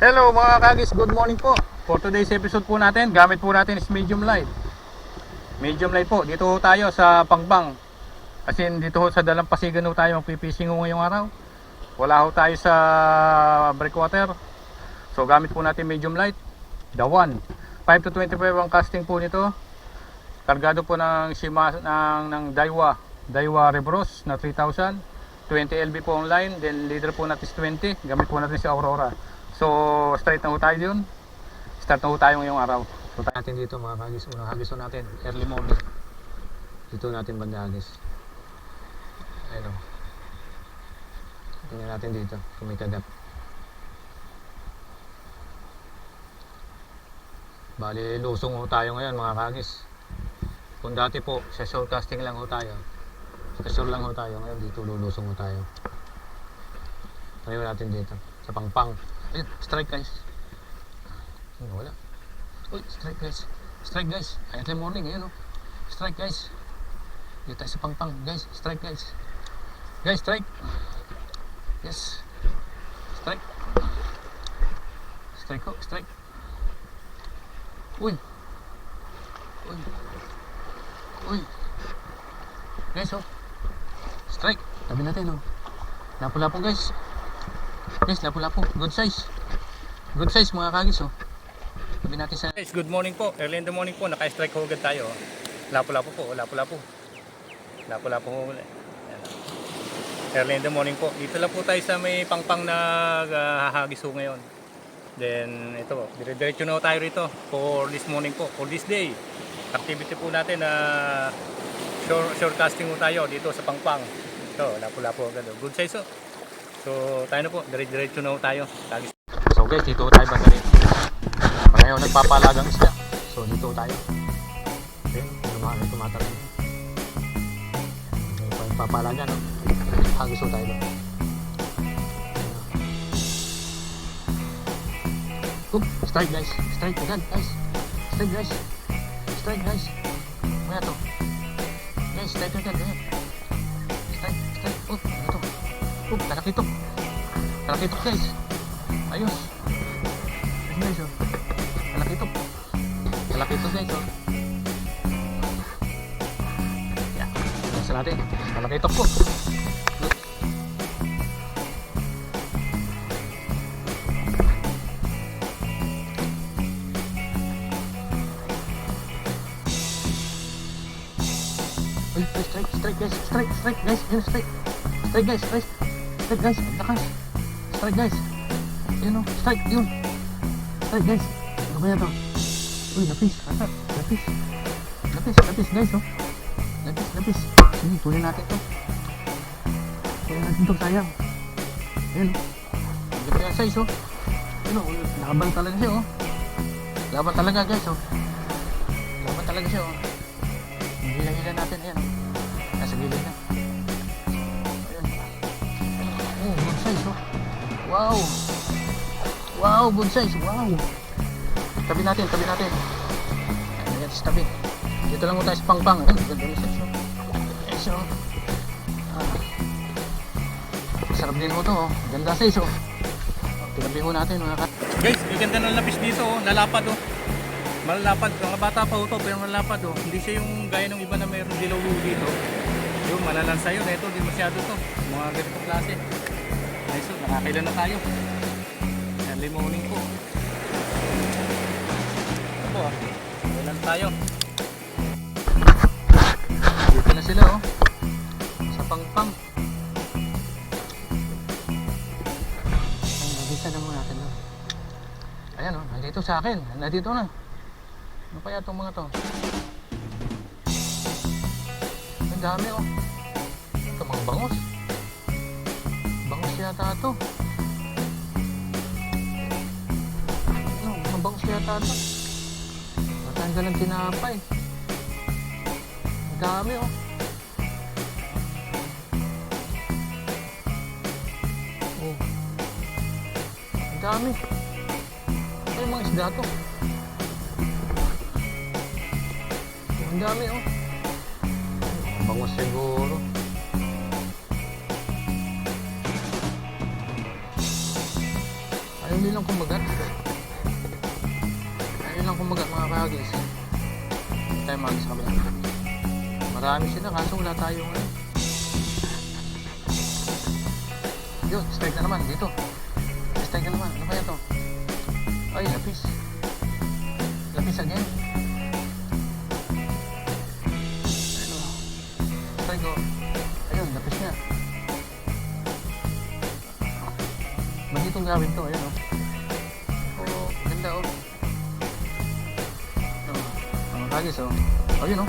Hello mga kagis, good morning po. For today's episode po natin, gamit po natin is medium light. Medium light po, dito tayo sa Pangbang. Kasi dito ho sa Dalampasigan ho tayo magpipising ho ngayong araw. Wala ho tayo sa breakwater. So gamit po natin medium light. The one. 5 to 25 ang casting po nito. Kargado po ng Shima ng, ng Daiwa. Daiwa Rebros na 3,000. 20 LB po online. Then leader po natin is 20. Gamit po natin si Aurora. So straight na ho tayo yun. Start na ho tayo ngayong araw. So tayo natin dito mga kagis. Unang hagis ho natin. Early morning. Dito natin banda hagis. Ayun o. Tingnan natin dito. Kung may kagat. Bali, lusong ho tayo ngayon mga kagis. Kung dati po, sa showcasting lang ho tayo. Sa shore lang ho tayo. Ngayon dito lulusong ho tayo. Tayo natin dito. Sa pangpang. Ayun, strike guys. Ayun, wala. Uy, strike guys. Strike guys. Early morning, ayun oh. Strike guys. Dito tayo sa pangpang. Guys, strike guys. Guys, strike. Yes. Strike. Strike ko, strike. Uy. Uy. Uy. Guys, oh. Strike. Tabi natin, oh. Lapo-lapo, guys. Guys, lapo-lapo. Good size. Good size, mga kagis, oh. Tabi natin sa... Guys, good morning po. Early in the morning po. Naka-strike ho agad tayo. oh. Lapo-lapo po. oh. Lapo-lapo. Lapo-lapo ho. ulit. Ayan, oh. Early in the morning po. Dito lang po tayo sa may pangpang na uh, hahagis ho ngayon. Then, ito po. Dire-diretso na tayo rito for this morning po. For this day. Activity po natin na shore, shore casting ho tayo dito sa pangpang. Ito, lapo-lapo agad. oh. Good size ho. So, tayo na po. Dire-diretso na tayo. Hagis. So guys, dito tayo banda rin. Pareho nagpapalagang isda. So, dito tayo. Okay, ano mga tumatalong. Nagpapalaga, no? Hagis tayo doon. Oop, strike guys. Strike agad guys. Strike guys. Strike guys. Kaya to. Guys, strike agad. Strike, strike. Oop, ano to? Oop, talakitok. Talakitok guys. Ayos. Ayun guys oh. Talakitok. Talakitok guys oh. Yeah. Sa natin. Talakitok. Uy, uy, strike, strike guys, strike, strike guys, strike. Strike guys, strike. Strike guys, lakas. Strike guys. Yun o, strike, yun. Strike guys. Ano kaya to? Uy, lapis, ata, lapis. Lapis, lapis guys oh. Lapis, lapis. Sige, tuloy natin to. Tuloy natin to, sayang. Ayun o. Ang yung size oh. Yun o, laban talaga siya oh. Laban talaga guys oh. Laban talaga siya oh. Hila-hila natin, ayan. Nasa gilid na. Size, oh. Wow! Wow, good size, wow! Tabi natin, tabi natin. Sa tabi. Dito lang mo tayo sa pangpang. Ayan, ganda yung size, oh. Yes, oh. Ah. Sarap din ho to, oh. Ganda size, oh. Tinabi ho natin, mga kat. Guys, yung ganda ng lapis dito, oh. Lalapad, oh. Malalapad, mga bata pa ito pero malalapad oh. Hindi siya yung gaya ng iba na mayroong dilaw dito. Yung malalansa yun, ito di masyado to. Mga ganito klase. Nice oh, nakakailan na tayo. Early morning po. Ito ah, kailan tayo. Dito na sila oh. Sa pangpang. Nagisa na muna natin oh. Ayan oh, nandito sa akin. Nandito na. Ano kaya itong mga to? Ang dami oh. Ito mga bangos. Yata ito. Ano, mga bangos yata ito. Matanda ng tinapay. Ang dami oh. Oh. Ang dami. Ito yung mga isda to. Ang dami oh. Ang Bangos siguro. Ayaw nilang kumagat. Ayaw nilang kumagat mga kagis. Tayo magis sa kabila. Marami sila kaso wala tayong ano. Yun, strike na naman dito. Strike na naman. Ano kaya to? Ay, lapis. Lapis again. Ano? Strike ko. Ayun, lapis niya. Ba't itong gawin to? Ayun, oh. Oh, oh kagis, oh. Oh.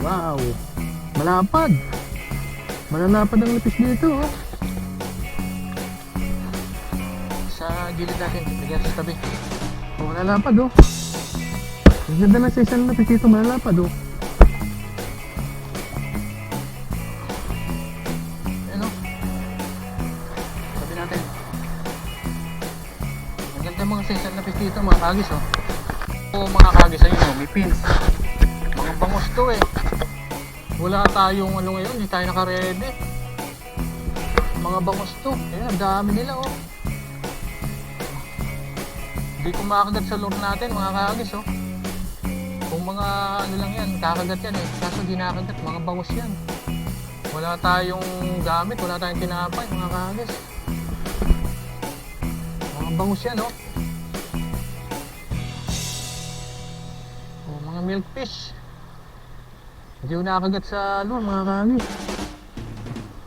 Wow! Malapad! Malalapad ang lapis dito, oh. Sa gilid natin, lagyan sa tabi. Oh, malalapad, oh. Ang ganda na sa isang lapis dito, malalapad, oh. Ayan, oh. Natin. Ang ganda mga sa isang lapis dito, mga kagis, oh. Oo, mga kagis, ayun, oh. May pins. Mga bangos to, eh. Wala tayong ano ngayon, hindi tayo nakaredy. Mga bangos to. Ayan, ang dami nila, oh. Hindi ko makagat sa lure natin, mga kagis, oh. Kung mga ano lang yan, kakagat yan eh. Kaso di nakagat, mga bangos yan. Wala tayong gamit, wala tayong tinapay, mga kagis. Mga bangus yan, oh. Mga milkfish. Hindi ko nakagat sa lure, mga kagis.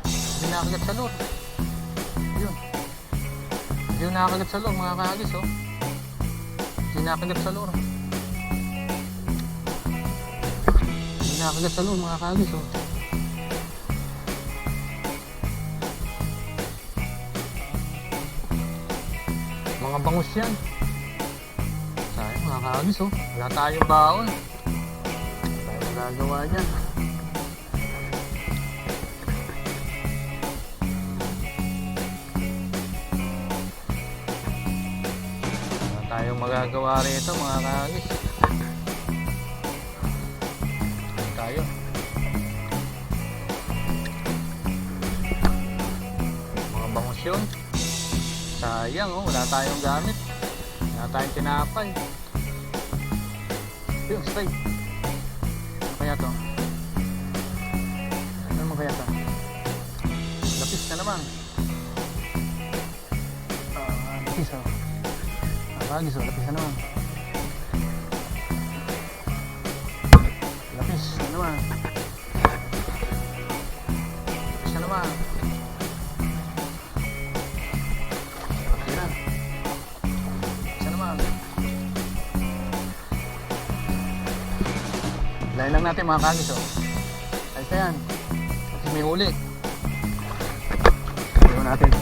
Hindi nakagat sa lure. Yun. Hindi ko nakagat sa lure, mga kagis, oh. Hindi nakagat sa lure. Hindi nakagat sa lure, mga kagis, oh. Mga bangus yan. Kagis oh. Wala tayong baon. Wala tayong magagawa dyan. Wala tayong magagawa rito mga kagis. Ayan tayo. Mga bangus yun. Sayang oh, wala tayong gamit. Wala tayong tinapay. Yung strike. Ano kaya to? Ano naman kaya to? Lapis na naman. Ah, lapis oh. Ah, bagis oh, lapis na naman. Lain lang natin mga kagis oh. Ay yan. Kasi may huli. Tingnan natin.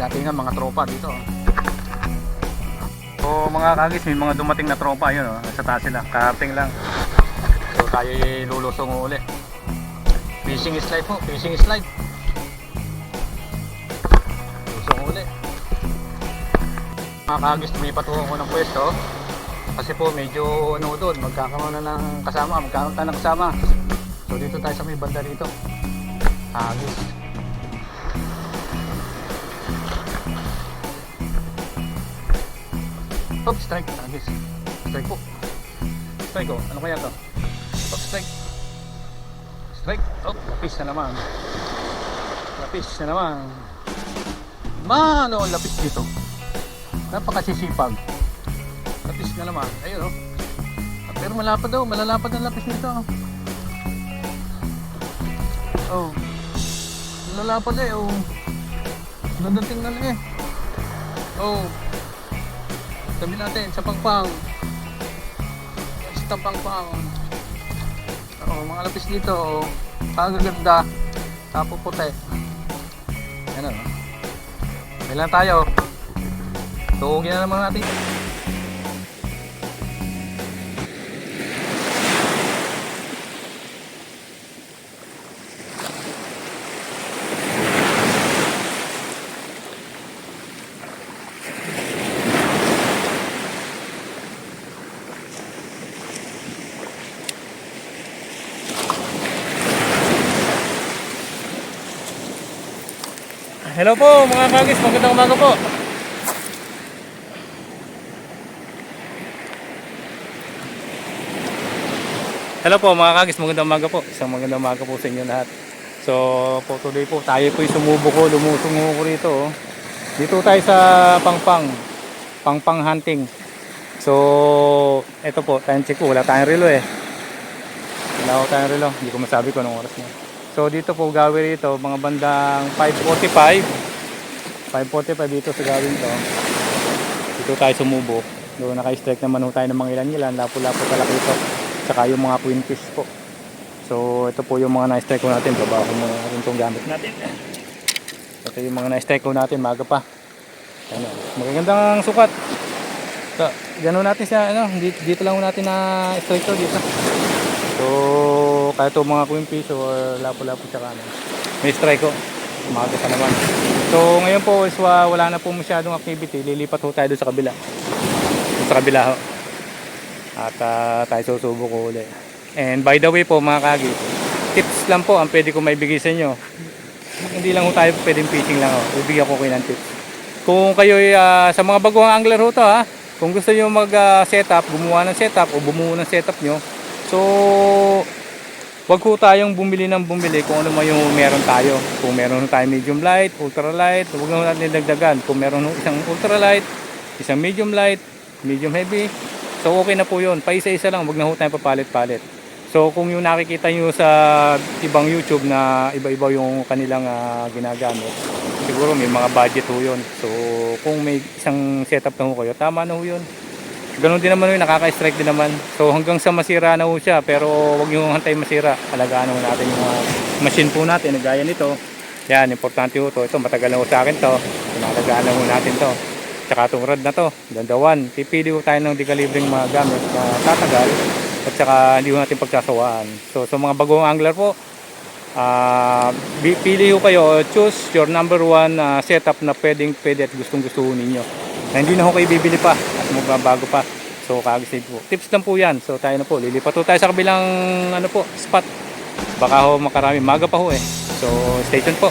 Dati nga mga tropa dito. oh. So mga kagis, may mga dumating na tropa yun oh. Nasa taas sila. Karting lang. So tayo lulusong uli. Fishing slide po. Fishing slide. Lusong uli. Mga kagis, tumipat ako ng pwesto. Kasi po medyo ano doon, magkakaroon na ng kasama, magkakaroon tayo ng kasama. So dito tayo sa may banda dito. Kagis. Oops, strike. Kagis. Strike po. Strike ko. Ano kaya to? Oops, strike. Strike. Oh, lapis na naman. Lapis na naman. Mano, lapis dito. Napakasisipag. Lapis na naman. Ayun oh. Ah, Pero malapad daw. Malalapad ang lapis nito. oh. Oh. Malalapad eh. Oh. Gandang tingnan eh. Oh. Sabi natin sa pangpang. Sa pangpang. Oh, mga lapis dito. Oh. Kagaganda. Tapo puti. Yan oh. Kailan tayo? Tuhugin na naman natin. Hello po mga kagis, magandang umaga po. Hello po mga kagis, magandang umaga po. Isang magandang umaga po sa inyo lahat. So, po tuloy po, tayo po sumubo ko, lumusungo ko rito. Oh. Dito tayo sa pangpang, pangpang hunting. So, eto po, time check ko, wala tayong relo eh. Wala ko tayong relo, hindi ko masabi kung anong oras na. So, dito po gawin rito, mga bandang 5.45. 5.45 dito sa gawin to. Dito tayo sumubo. Doon naka-strike naman tayo ng mga ilan-ilan, lapo-lapo talaki ito. Saka yung mga queen fish po. So, ito po yung mga na-strike ko natin. Baba ko muna natin itong gamit natin. Ito yung mga na-strike ko natin, maga pa. Ano, magagandang sukat. So, gano'n natin siya, ano, dito, dito lang natin na strike to dito. So, kahit itong mga queen fish or lapo-lapo tsaka ano, may strike ko. Umaga pa naman. So, ngayon po is wa- wala na po masyadong activity. Lilipat ho tayo doon sa kabila. Sa kabila ho. At ah, tayo susubok ko uli. And by the way po mga kagi, tips lang po ang pwede ko maibigay sa inyo. Hindi lang ho tayo pwedeng fishing lang ho. Bibigyan ko kayo ng tips. Kung kayo sa mga baguhang angler ho to ha, kung gusto niyo mag ah, setup, gumawa ng setup o bumuo ng setup nyo, so wag ho tayong bumili ng bumili kung ano man yung meron tayo. Kung meron ho tayo medium light, ultra light, huwag na natin dagdagan. Kung meron isang ultra light, isang medium light, medium heavy, so okay na po yun. Paisa-isa lang, wag na ho tayong papalit-palit. So kung yung nakikita nyo sa ibang YouTube na iba-iba yung kanilang ah, ginagamit, siguro may mga budget ho yun. So kung may isang setup na ho kayo, tama na ho yun. Ganon din naman yun, nakaka-strike din naman. So hanggang sa masira na ho siya, pero wag nyo hantay masira. Alagaan ho natin yung machine po natin, na gaya nito. Yan, importante ho to. Ito, matagal na ho sa akin to. Pinalagaan na natin to. Tsaka itong rod na to, dandawan. Pipili ho tayo ng dekalibring mga gamit na tatagal. At saka hindi ho natin pagsasawaan. So sa mga bagong angler po, ah bi- pili ho kayo, choose your number one ah, setup na pwedeng pwede at gustong gusto ninyo. Na hindi na ho kayo bibili pa magbabago pa. So kagisig po. Tips lang po yan. So tayo na po. Lilipat po tayo sa kabilang ano po, spot. Baka ho makarami. Maga pa ho eh. So stay tuned po.